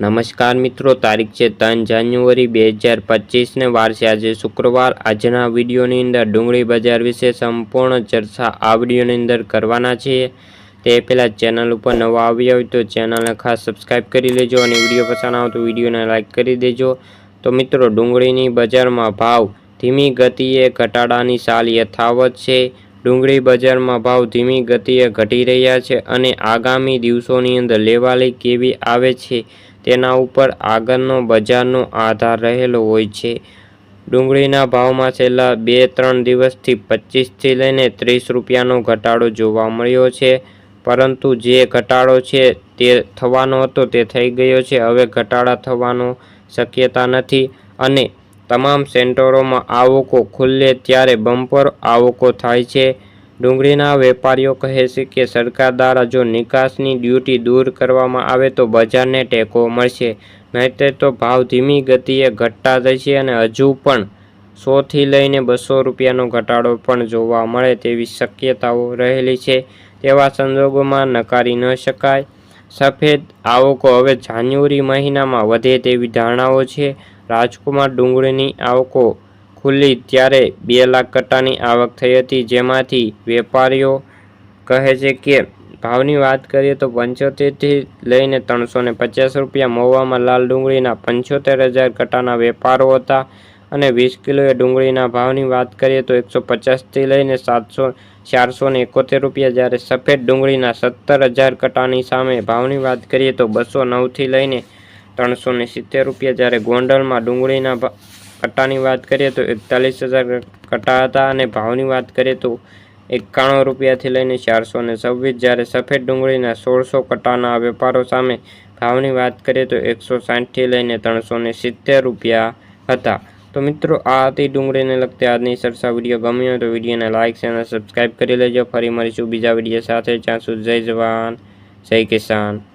નમસ્કાર મિત્રો, તારીખ છે ત્રણ જાન્યુઆરી બે હજાર પચીસને વાર છે આજે શુક્રવાર. આજના વિડીયોની અંદર ડુંગળી બજાર વિશે સંપૂર્ણ ચર્ચા આ વિડીયોની અંદર કરવાના છીએ તે પહેલાં ચેનલ ઉપર નવા આવ્યા હોય તો ચેનલને ખાસ સબસ્ક્રાઈબ કરી લેજો અને વીડિયો પસંદ આવે તો વિડીયોને લાઇક કરી દેજો. તો મિત્રો, ડુંગળીની બજારમાં ભાવ ધીમી ગતિએ ઘટાડાની સાલ યથાવત છે. ડુંગળી બજારમાં ભાવ ધીમી ગતિએ ઘટી રહ્યા છે અને આગામી દિવસોની અંદર લેવાલી કેવી આવે છે? તેના ઉપર આગળનો બજારનો આધાર રહેલો હોય છે. ડુંગળીના ભાવમાં છેલ્લા બે ત્રણ દિવસથી પચીસથી લઈને ત્રીસ રૂપિયાનો ઘટાડો જોવા મળ્યો છે. પરંતુ જે ઘટાડો છે તે થવાનો હતો તે થઈ ગયો છે. હવે ઘટાડા થવાનો શક્યતા નથી અને તમામ સેન્ટરોમાં આવકો ખુલ્લે ત્યારે બમ્પર આવકો થાય છે. ડુંગળીના વેપારીઓ કહે છે કે સરકાર દ્વારા જો નિકાસની ડ્યુટી દૂર કરવામાં આવે તો બજારને ટેકો મળશે. નહીંતર તો ભાવ ધીમી ગતિએ ઘટતા જશે અને હજુ પણ સોથી લઈને બસો રૂપિયાનો ઘટાડો પણ જોવા મળે તેવી શક્યતાઓ રહેલી છે. તેવા સંજોગોમાં નકારી ન શકાય. સફેદ આવકો હવે જાન્યુઆરી મહિનામાં વધે તેવી ધારણાઓ છે. રાજકોટમાં ડુંગળીની આવકો ખુલ્લી ત્યારે બે લાખ કટ્ટાની આવક થઈ હતી. જેમાંથી વેપારીઓ કહે છે કે, ભાવની વાત કરીએ તો પંચોતેરથી લઈને ત્રણસો ને પચાસ રૂપિયા મહુવામાં લાલ ડુંગળીના પંચોતેર હજાર કટ્ટાના વેપારો હતા. અને વીસ કિલોએ ડુંગળીના ભાવની વાત કરીએ તો એકસો પચાસથી લઈને સાતસો, ચારસો ને એકોતેર રૂપિયા જ્યારે સફેદ ડુંગળીના સત્તર હજાર કટાની સામે ભાવની વાત કરીએ તો બસો નવથી લઈને ત્રણસો ને સિત્તેર રૂપિયા જ્યારે ગોંડલમાં ડુંગળીના ભા- કટ્ટાની વાત કરીએ તો એકતાલીસ હજાર કટ્ટા હતા અને ભાવની વાત કરીએ તો એકાણું રૂપિયાથી લઈને ચારસો ને છવ્વીસ. જ્યારે સફેદ ડુંગળીના સોળસો કટ્ટાના વેપારો સામે ભાવની વાત કરીએ તો એકસો સાઠથી લઈને ત્રણસો ને સિત્તેર રૂપિયા હતા. તો મિત્રો, આ હતી ડુંગળીને લગતી આજની સરસા વીડિયો. ગમ્યો તો વિડીયોને લાઇક અને સબસ્ક્રાઈબ કરી લેજો. ફરી મળીશું બીજા વીડિયો સાથે. જ્યાં સુધી જય જવાન, જય કિસાન.